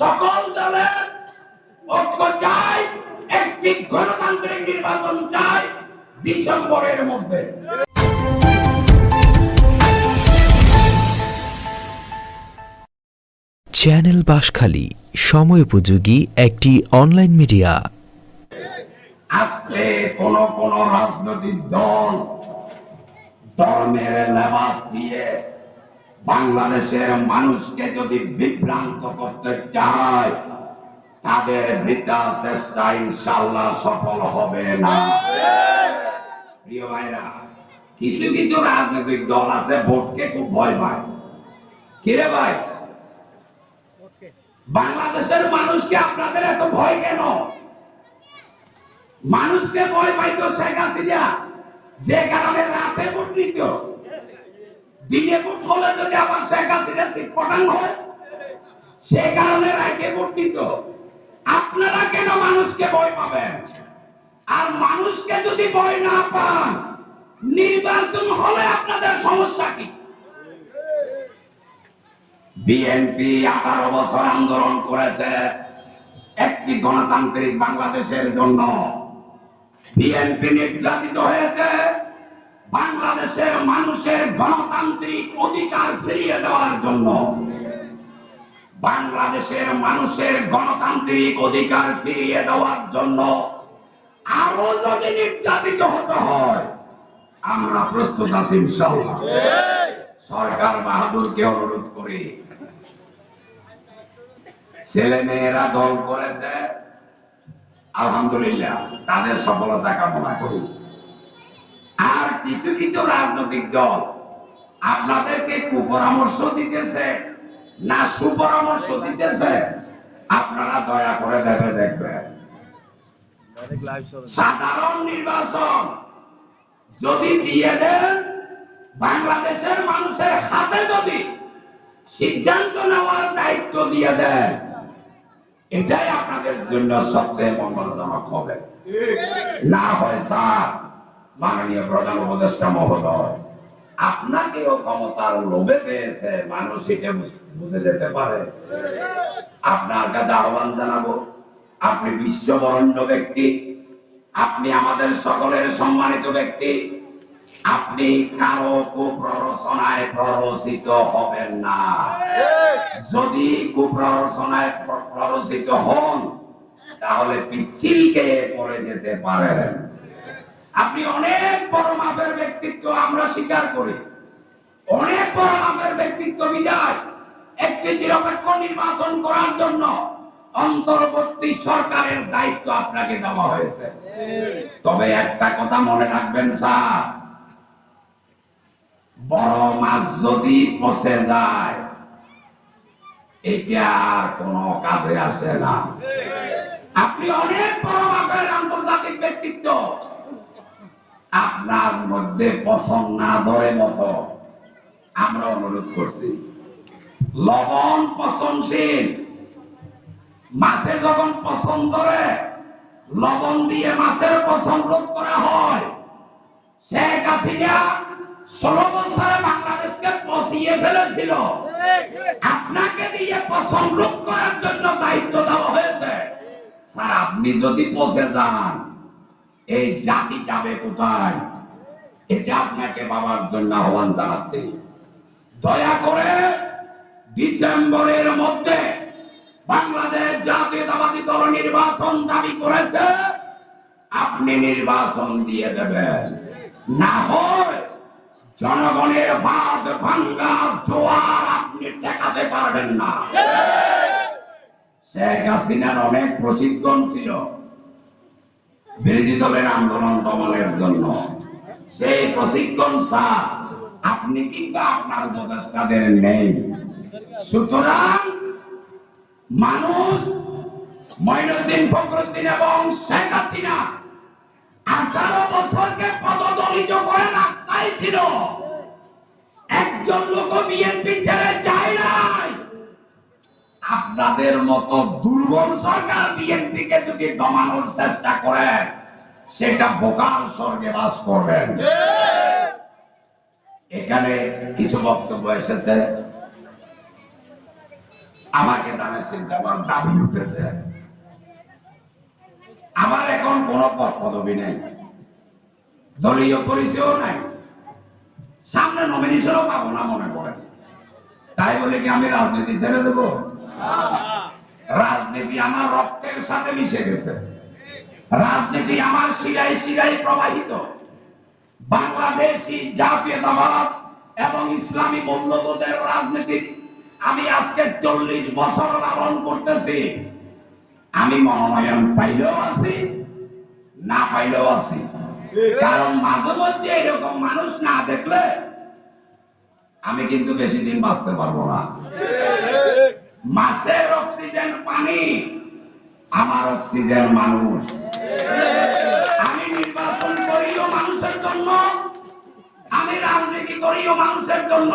সকল দলের ঐক্য চাই একটি গণতান্ত্রিক নির্বাচন চাই ডিসেম্বরের মধ্যে। চ্যানেল বাঁশখালী সময় উপযোগী একটি অনলাইন মিডিয়া। আজকে কোন কোন রাজনৈতিক দল ধর্মের লেবাস দিয়ে বাংলাদেশের মানুষকে যদি বিভ্রান্ত করতে চায় তাদের বৃথা চেষ্টা ইনশাল্লাহ সফল হবে না। প্রিয় ভাইরা কিছু কিছু রাজনৈতিক দল আছে ভোটকে খুব ভয় পায়। কিরে ভাই? বাংলাদেশের মানুষকে আপনাদের এত ভয় কেন? মানুষকে ভয় পাইতো শেখ হাসিনা যে কারণে রাতে ভোট নিত। দিনে ভোট হলে যদি আবার শেখ হাসিনা সিট পটান হয়, সে কারণে রাতে ভোট আপনারা কেন মানুষকে ভয় পাবেন? আর মানুষকে যদি ভয় না পান, নির্বাচন হলে আপনাদের সমস্যা কি? বিএনপি আঠারো বছর আন্দোলন করেছে, একটি গণতান্ত্রিক বাংলাদেশের জন্য। বিএনপি নির্যাতিত হয়েছে বাংলাদেশের মানুষের গণতান্ত্রিক অধিকার ফিরিয়ে দেওয়ার জন্য বাংলাদেশের মানুষের গণতান্ত্রিক অধিকার ফিরিয়ে দেওয়ার জন্য আরও যদি নির্যাতিত হতে হয়, আমরা প্রস্তুত আছি সরকার বাহাদুরকে অনুরোধ করি ছেলে মেয়েরা দল করেছে, আলহামদুলিল্লাহ, তাদের সফলতা কামনা করি। কিছু কিছু রাজনৈতিক দল। আপনাদেরকে কুপরামর্শ দিতেছে না সুপরামর্শ দিতেছে, আপনারা দয়া করে ভেবে দেখবেন। সাধারণ নির্বাচন যদি দিয়ে দেন, বাংলাদেশের মানুষের হাতে যদি সিদ্ধান্ত নেওয়ার দায়িত্ব দিয়ে দেন, এটাই আপনাদের জন্য সবচেয়ে মঙ্গলজনক হবে। না হয় স্যার মাননীয় প্রধান উপদেষ্টা মহোদয় আপনাকেও ক্ষমতার লোভে পেয়েছে মানুষ এটা বুঝে যেতে পারে। আপনার কাছে আহ্বান জানাব, আপনি বিশ্ববরণ্য ব্যক্তি, আপনি আমাদের সকলের সম্মানিত ব্যক্তি, আপনি কারও কুপ্ররচনায় প্ররোচিত হবেন না। যদি কুপ্ররচনায় প্ররোচিত হন, তাহলে পিচ্ছিলকে পড়ে যেতে পারেন। আপনি অনেক বড় মাপের ব্যক্তিত্ব আমরা স্বীকার করি। অনেক বড় মাপের ব্যক্তিত্ব বিদায় একটি নিরপেক্ষ নির্বাচন করার জন্য অন্তর্বর্তী সরকারের দায়িত্ব আপনাকে দেওয়া হয়েছে। তবে একটা কথা মনে রাখবেন, স্যার। বড় মাছ যদি পচে যায় এটা আর কোনো কাজে আসে না। আপনি অনেক বড় মাপের আন্তর্জাতিক ব্যক্তিত্ব। আপনার মধ্যে পছন্দ না ধরে মতো। আমরা অনুরোধ করছি। লবণ পছন্দশীল মাছে যখন পছন্দ ধরে, লবণ দিয়ে মাছের পছন্দ করা হয়। শেখ হাসিনা ষোলো বছরে বাংলাদেশকে পচিয়ে ফেলেছিল। আপনাকে দিয়ে পছন্দ করার জন্য দায়িত্ব দেওয়া হয়েছে। স্যার, আপনি যদি পচে যান এই জাতি যাবে কোথায়? এটা আপনাকে বাবার জন্য আহ্বান জানাচ্ছি। দয়া করে ডিসেম্বরের মধ্যে বাংলাদেশ জাতীয়তাবাদী দল নির্বাচন দাবি করেছে, আপনি নির্বাচন দিয়ে দেবেন। না হয় জনগণের বাদ ভাঙ্গা জোয়ার আপনি ঠেকাতে পারবেন না। শেখ হাসিনার অনেক প্রশিক্ষণ ছিল। বিরোধী দলের আন্দোলন দমনের জন্য। সেই প্রশিক্ষণ স্যার, আপনি কিন্তু আপনার উপদেষ্টাদের নেই। সুতরাং মানুষ মঈনুদ্দিন ফখরুদ্দিন এবং শেখ হাসিনা আঠারো বছরকে পদদলিত করে রাস্তায় ছিল। একজন লোক বিএনপি ছেড়ে যায় নাই। আপনাদের মতো দুর্বল সরকার বিএনপিকে যদি দমানোর চেষ্টা করে, সেটা বোকার স্বর্গে বাস করবেন এখানে কিছু বক্তব্য এসেছে। আমাকে দানের চিন্তা আমার দাবি উঠেছে। আমার এখন কোনো পদ পদবি নেই। দলীয় পরিচয়ও নাই। সামনে নমিনেশনও পাবো না মনে করে। তাই বলে কি আমি রাজনীতি ছেড়ে দেবো? রাজনীতি আমার রক্তের সাথে মিশে গেছে। রাজনীতি আমার শিরাই শিরাই প্রবাহিত। বাংলাদেশি জাতীয়তাবাদ এবং ইসলামী মূল্যবোধের রাজনীতি আমি আজকে চল্লিশ বছর লালন করতেছি। আমি মনোনয়ন পাইলেও আছি, না পাইলেও আছি। কারণ মাঝে মধ্যে এরকম মানুষ না দেখলে আমি কিন্তু বেশি দিন বাঁচতে পারব না। মাছের অক্সিজেন পানি, আমার অক্সিজেন মানুষ। আমি নির্বাচন করিও মানুষের জন্য, আমি রাজনীতি করিও মানুষের জন্য।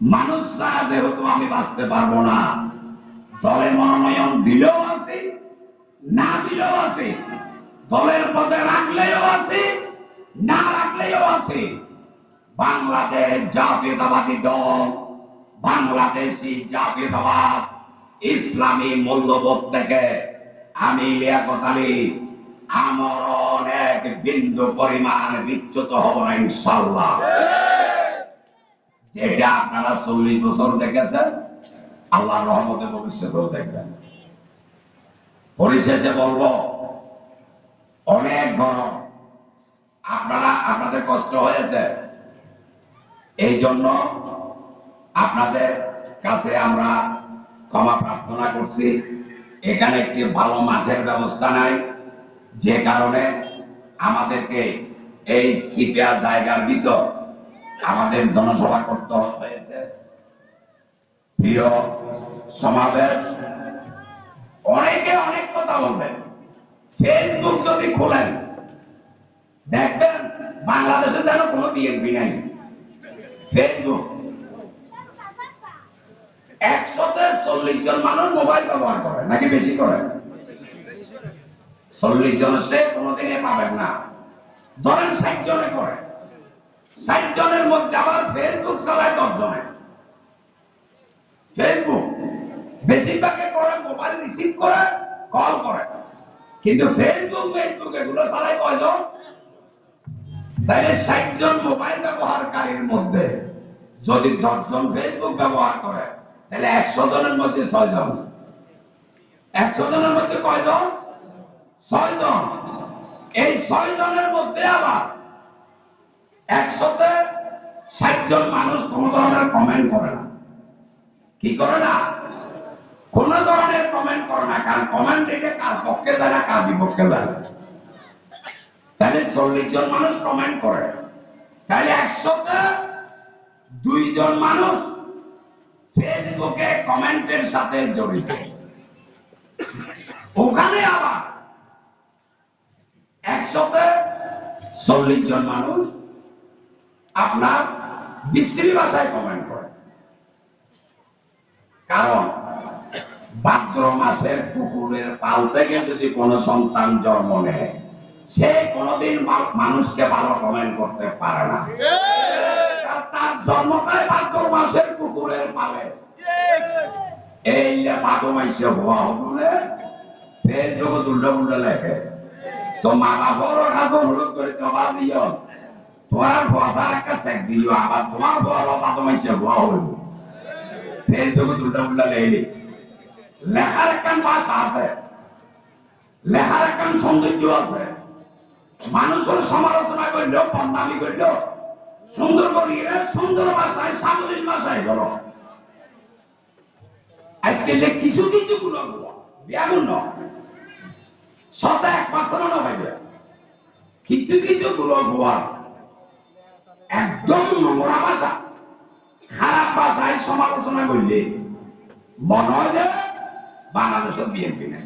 মানুষ ছাড়া যেহেতু আমি বাঁচতে পারব না, দলে মনোনয়ন দিলেও আছি, না দিলেও আছি, দলের পদে রাখলেও আছি, না রাখলেও আছি। বাংলাদেশ জাতীয়তাবাদী দল বাংলাদেশি জাতীয়তাবাদ, ইসলামী মূল্যবোধ থেকে আমি লিয়াকত আলী। আমার অনেক বিন্দু পরিমাণ বিচ্যুত হব না ইনশাল্লাহ যেটা আপনারা চল্লিশ বছর দেখেছেন আল্লাহ রহমতে ভবিষ্যতেও দেখবেন। পরিশেষে বলব, অনেক গরম আপনারা, আপনাদের কষ্ট হয়েছে। এই জন্য আপনাদের কাছে আমরা ক্ষমা প্রার্থনা করছি। এখানে একটি ভালো মাঠের ব্যবস্থা নাই, যে কারণে আমাদেরকে এই সিপিআর জায়গার ভিতর আমাদের জনসভা করতে হয়েছে প্রিয় সমাবেশ অনেকে অনেক কথা বলবেন। ফেসবুক যদি খোলেন, দেখবেন বাংলাদেশে যেন কোনো বিএনপি নাই। ফেসবুক একশোতে চল্লিশ জন মানুষ মোবাইল ব্যবহার করে, নাকি বেশি করে? চল্লিশ জন সে কোনোদিনে পাবেন না। ধরেন ষাট জনে করে। ষাট জনের মধ্যে আবার ফেসবুক চালায় দশ জনে। ফেসবুক বেশিরভাগে করে মোবাইল রিসিভ করে কল করে। কিন্তু ফেসবুক ফেসবুক এগুলো চালায় কয়জন? তাহলে ষাট জন মোবাইল ব্যবহারকারীর মধ্যে যদি দশজন ফেসবুক ব্যবহার করে তাহলে একশো জনের মধ্যে ছয় জন একশো জনের মধ্যে কয়জন? ছয় জন এই ছয় জনের মধ্যে আবার একশোতে ষাট জন মানুষ কোন ধরনের কমেন্ট করে না। কি করে না? কোন ধরনের কমেন্ট করে না, কারণ কমেন্ট এটা কার পক্ষে না, কার বিপক্ষে দেয় তাহলে চল্লিশ জন মানুষ কমেন্ট করে। তাহলে একশোতে দুইজন মানুষ ফেসবুকে কমেন্টের সাথে জড়িত। ওখানে আবার একশোতে চল্লিশ জন মানুষ আপনার বিশ্রী ভাষায় কমেন্ট করে। কারণ ভাদ্র মাসের কুকুরের পাল থেকে যদি কোনো সন্তান জন্ম নেয় সে কোনোদিন মানুষকে ভালো কমেন্ট করতে পারে না। তার জন্মটাই ভাদ্র মাসের কুকুরের পালে এই যে ভাদ্র মাসে হওয়া হলে ফেসবুকে দুল্লা উল্টা লেখে। তো মা বাবারও কাছে অনুরোধ করে জবাব দিও তোমার ভাষা একটা চেক দিও, আবার তোমার বড় ভাদ্র মাসে হওয়া হইব। ফেসবুকে দুল্লা উল্টা লেখে। লেখার একখান ভাষা আছে, লেখার একখান সৌন্দর্য আছে। মানুষের সমালোচনা করল বদনামি করল সুন্দর করিয়ে সুন্দর ভাষায় সামরিক ভাষায় বলো। আজকে যে কিছু কিছু গুলো ব্যাগুন সদা একমাত্র না হইবে কিছু কিছু গুলো গোয়া একদম নোংরা ভাষা। খারাপ ভাষায় সমালোচনা করলে মনে হয় যে বাংলাদেশের বিএনপি নেই।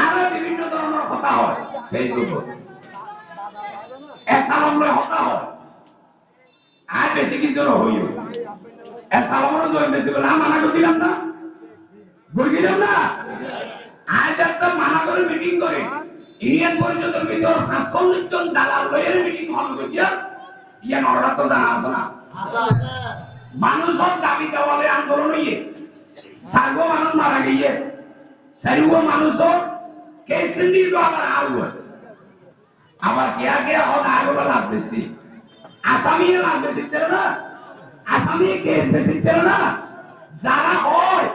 আরও বিভিন্ন ধরনের কথা হয় ফেসবুকে এসালামরে হতা হয়। আর বেশি কিছু হইও। এসালামরে জয় বেশি বলে আমি মানা করছিলাম না? বুঝছিলাম না? আজ একটা মানা করে মিটিং করে। ইউনিয়ন পরিষদের ভিতর সাতচল্লিশ জন দালাল লয়ের মিটিং হল করিয়া ইয়া নড়া তো জানা আছে না। মানুষের দাবি দেওয়ালে আন্দোলন হইয়ে। সার্ব মানুষ মারা গিয়ে। সার্ব মানুষের কেসে দিল আবার আলু আবার কেয়া কেয়া হন আগুলো লাভ বেশি আসামি লাভ বেশি ছিল না। আসামি কেস বেশি ছিল না। যারা হয়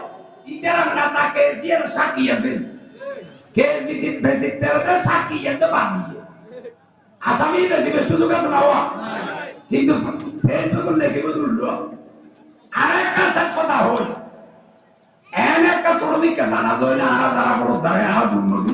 ইতারা নেতা কেস দিয়ে আছে। কেস বেশি ছিল না, সাক্ষী যেতে পারবে আসামি বেশি বেশি সুযোগ না হওয়া কিন্তু ফেসবুক লেখে আর একটা শেষ কথা হল এন একটা ছোট দিকে না, আর বড় দাঁড়ায় আর দুর্নীতি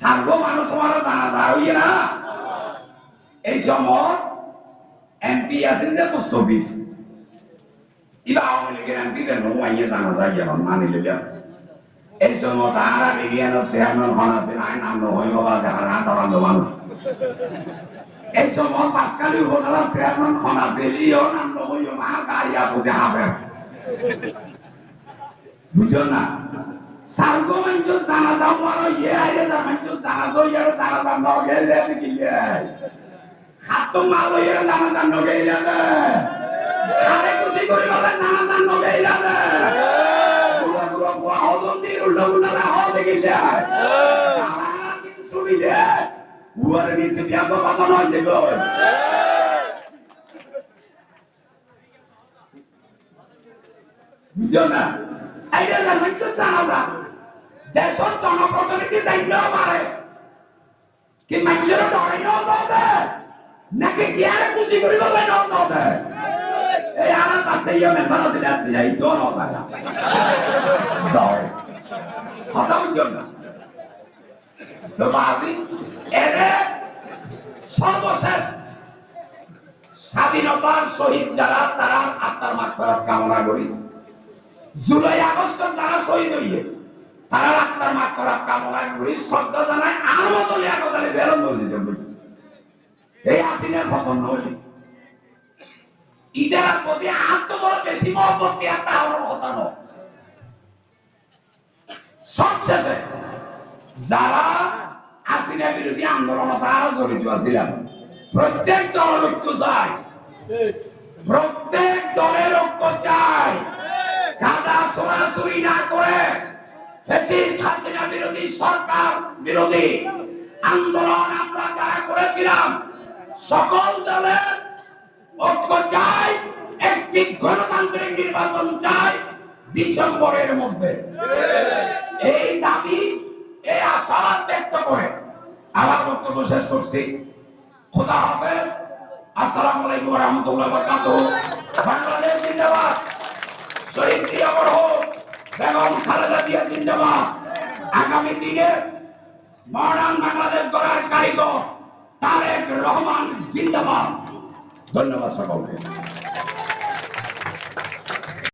সার্ব মানুষ মারা জানাজা হইয়ে না। এই সময় এমপি আছেন যে মুস্তফিজ। ইবা আওয়ামী লীগের জানাজা মানিলে যান এই সময় তাহারা বিজ্ঞান চেয়ারম্যান হন আছে আইন নাম হইব বা আন্দোলন। মানুষ এই সময় পাঁচকালি চেয়ারম্যান হন হইব মা গাড়ি আপদে হবে বুঝো না? সার্গো মঞ্চ জানা দাম মারো ইয়ে আইলে দা মঞ্চ জানা দো ইয়ার জানা দাম নগে লে কিলে হাত মারো ইয়ার জানা দাম নগে লে আরে কুচি করি বলে জানা দাম নগে লে বুড়া বুড়া বুড়া হজম দিয়ে উল্টা উল্টা না দেখে যায় সুবিধে উয়ারে নিতে তো কথা নয় দেবে বুঝো না? এইটা জানেন তো জানা দেশের জনপ্রতিনিধি দায়িত্ব আমারে কি মানুষের নাকি খুশি করি বলে ন দে এই আনা তাতে ইয়া যাই তো ন দা ডরে কথা বুঝো না? তো বাজি এরে সর্বশেষ স্বাধীনতার শহীদ যারা, তারা আত্মার মাঠ কামনা করি। জুলাই আগস্ট যারা শহীদ হইয়ে তারা আত্মার মাঠ করার কামনা করি শ্রদ্ধা জানায় আর মতো লিয়াকতালে বেরোন বলি এই আদিনের পতন হলি ইটার প্রতি আত্মবড় বেশি মহব্বতী একটা আমার কথা নয়। সবশেষে যারা হাসিনা বিরোধী আন্দোলন তারা জড়িত ছিলেন প্রত্যেক দলের ঐক্য চাই প্রত্যেক দলের ঐক্য চাই দাদা সরাসরি না করে সেটি হাসিনা বিরোধী সরকার বিরোধী। আন্দোলন আমরা যারা করেছিলাম, সকল দলের ঐক্য চাই, একটি গণতান্ত্রিক নির্বাচন চাই ডিসেম্বরের মধ্যে। এই দাবি, এই আশাবাদ ব্যক্ত করে আমার বক্তব্য শেষ করছি। খোদা হাফেজ। আসসালামু আলাইকুম রহমতুল্লাহ বাংলাদেশ জিন্দাবাদ। শহীদ জিয়া বড় বেগম খালেদা জিয়া জিন্দাবাদ। আগামী দিনে মডার্ন বাংলাদেশ গড়ার কারিগর তারেক রহমান জিন্দাবাদ। ধন্যবাদ সকলকে।